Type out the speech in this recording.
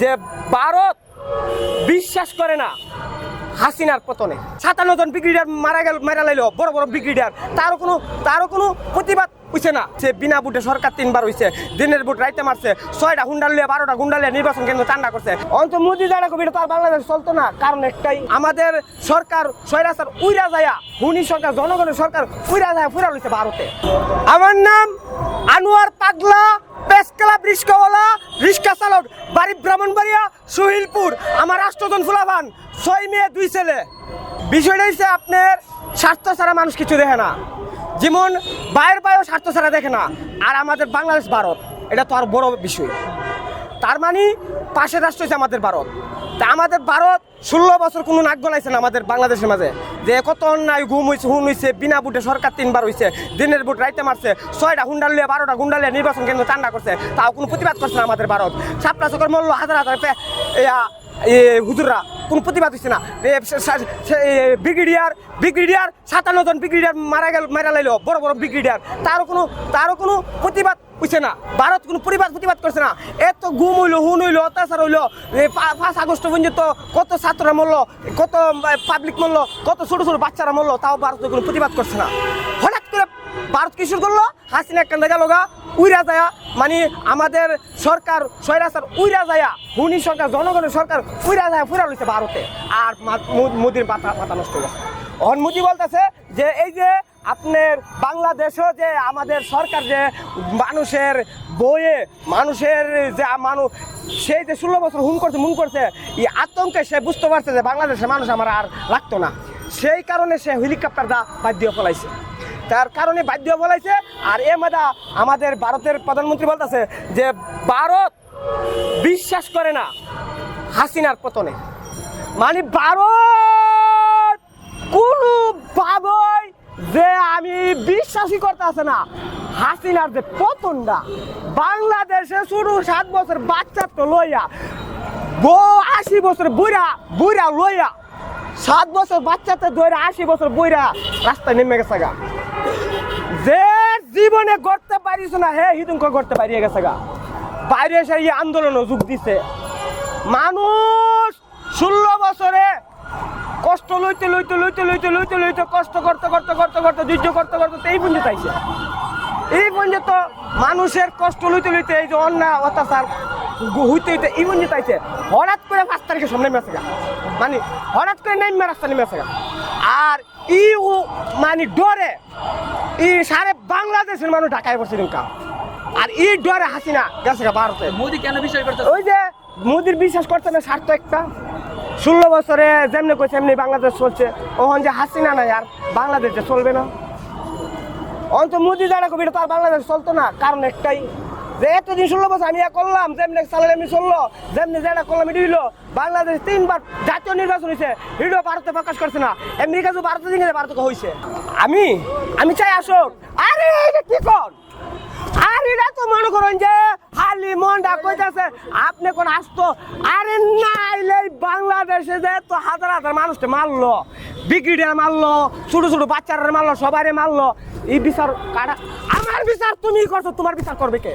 যে ভারত বিশ্বাস করে না হাসিনার পতনে। সাতান্ন জন ব্রিগেডিয়ার মারা গেল, মারা লাইল, বড় বড় ব্রিগেডিয়ার। তারও কোনো তারও কোনো প্রতিবাদ হইছে না। সে বিনা বুটে সরকার তিনবার হইছে, দিনের বুট রাইতে মারছে, ছয়টা গুন্ডা লিয়ে বারোটা গুন্ডা লিয়ে নির্বাচন কেন্দ্র চান্দা করছে। অন্ত মোদি জানা কবি তার বাংলাদেশ চলতো না, কারণ একটাই, আমাদের সরকার সৈরাচার উইরা যায়া, হুনি সরকার, জনগণের সরকার উইরা যায়, ফুরা লইছে ভারতে। আমার নাম আনোয়ার পাগলা, প্রেস ক্লাব রিস্কা চালক। বাড়ি ব্রাহ্মণবাড়িয়া, সুহিলপুর। আমার রাষ্ট্রজন ফুলাবান, ছয় মেয়ে, দুই ছেলে। বিষয়টা হচ্ছে আপনার স্বার্থ ছাড়া মানুষ কিছু দেখে না। যেমন, বাইরের পায়েও স্বার্থ ছাড়া দেখে না। আর আমাদের বাংলাদেশ, ভারত, এটা তো আর বড় বিষয়। তার মানে পাশের রাষ্ট্র হয়েছে আমাদের ভারত। তা আমাদের ভারত ষোলো বছর কোনো নাক গলাইছে না আমাদের বাংলাদেশের মাঝে। যে কত অন্যায় ঘুম হয়েছে হুন হয়েছে বিনা বুটে সরকার তিনবার হয়েছে দিনের বুট রাইতে মারছে ছয়টা হুন্ডা লিয়ে বারোটা গুন্ডা লিয়ে নির্বাচন কেন্দ্র চান্ডা করছে তাও কোনো প্রতিবাদ করছে না আমাদের ভারত। সাপটা চোখের মূল্য হাজার হাজার ইয়া, হুজুররা, কোনো প্রতিবাদ হচ্ছে না। ব্রিগেডিয়ার ব্রিগেডিয়ার সাতান্ন জন ব্রিগেডিয়ার মারা গেল, মারা লাইল, বড় বড় ব্রিগেডিয়ার। তারও কোনো তারও কোনো প্রতিবাদ হইছে না। ভারত কোনো পরিবাদ প্রতিবাদ করছে না। এত গুম হইল, হুন হইল, অত্যাচার হইল। পাঁচ আগস্ট পর্যন্ত কত ছাত্ররা মরল, কত পাবলিক মরল, কত ছোট ছোট বাচ্চারা মরল, তাও ভারত কোনো প্রতিবাদ করছে না। ভারত কি শুরু করল? হাসিনা কান্দা গেল গা? উইরা যায়া। মানে আমাদের সরকার সৈরাচার উইরা যায়া। হুনি সরকার, জনগণের সরকার উইরা যায়, ফুরা লইছে ভারতে। আর মোদির মাথা মাথা নষ্ট গেছে। অন মোদি বলতেছে যে, এই যে আপনার বাংলাদেশও যে আমাদের সরকার যে মানুষের বইয়ে, মানুষের যে মানুষ সেই যে ষোলো বছর হুন করছে মুন করছে, এই আতঙ্কে সে বুঝতে পারছে যে বাংলাদেশের মানুষ আমার আর লাগতো না। সেই কারণে সে হেলিকপ্টার দা বাধ্য ফলাইছে তার কারণে বাধ্য বলাইছে। আর এ মাদা আমাদের ভারতের প্রধানমন্ত্রী বলতেছে যে ভারত বিশ্বাস করে না হাসিনার পতনে। মানে ভারত কোনো ভাবই যে আমি বিশ্বাসই করতে আছে না। হাসিনার যে পতনটা, বাংলাদেশে শুরু সাত বছর বাচ্চা তো লইয়া, বউ আশি বছর বুড়া বুড়া লইয়া, সাত বছর বাচ্চাতে ধরে আশি বছর বইরা রাস্তায় নেমে গেছে গা। যে জীবনে করতে পারিস না, হে হিদুঙ্ক পারিয়ে গেছে গা। বাইরে এসে এই আন্দোলনও যোগ দিছে। মানুষ ষোলো বছরে কষ্ট লইতে লইতে লইতে লইতে লইতে লইতে কষ্ট করতে করতে করতে করতে, ধৈর্য করতে করতে এই পর্যন্ত আইছে। এই পর্যন্ত মানুষের কষ্ট লইতে লইতে এই যে অন্যায়, অত্যাচার হইতে হইতে এই পর্যন্ত আইছে। হঠাৎ করে পাঁচ তারিখে সামনে মেসে মানে হঠাৎ করে নেমে রাস্তা নেমে গা। ই ও মানে ডরে ই সারে বাংলাদেশের মানুষ ঢাকায় বসে কা আর ই ডরে হাসিনা গেছে ভারতে। মোদি কেন বিশ্বাস করতে ওই যে মোদির বিশ্বাস করছে না স্বার্থ একটা। ষোলো বছরে যেমনি কইছে এমনি বাংলাদেশ চলছে। ওখান যে হাসিনা না আর বাংলাদেশ যে চলবে না। অন্ত মোদি জানা কবি তার বাংলাদেশ চলতো না। কারণ একটাই যে এতদিন ষোলো বছর আমি করলাম, যেমনি চালালে আমি চলল যেমনি যেটা করলাম এটি হইল। বাংলাদেশ তিনবার জাতীয় নির্বাচন হয়েছে হিডো ভারতে প্রকাশ করছে না। আমেরিকা যে ভারতে দিকে ভারতকে হয়েছে আমি আমি চাই আসুক। আরে কি কর? আর, এটা তো মনে করেন যে হালি মনটা কইতাছে, আপনি কোন আসতো, আরে নাইলে বাংলাদেশে যে তো হাজার হাজার মানুষকে মারলো ব্রিগেডিয়ার মারলো, ছোট ছোট বাচ্চারা মারলো সবাই মারলো, এই বিচার কারা আমার বিচার তুমি করছ, তোমার বিচার করবে কে?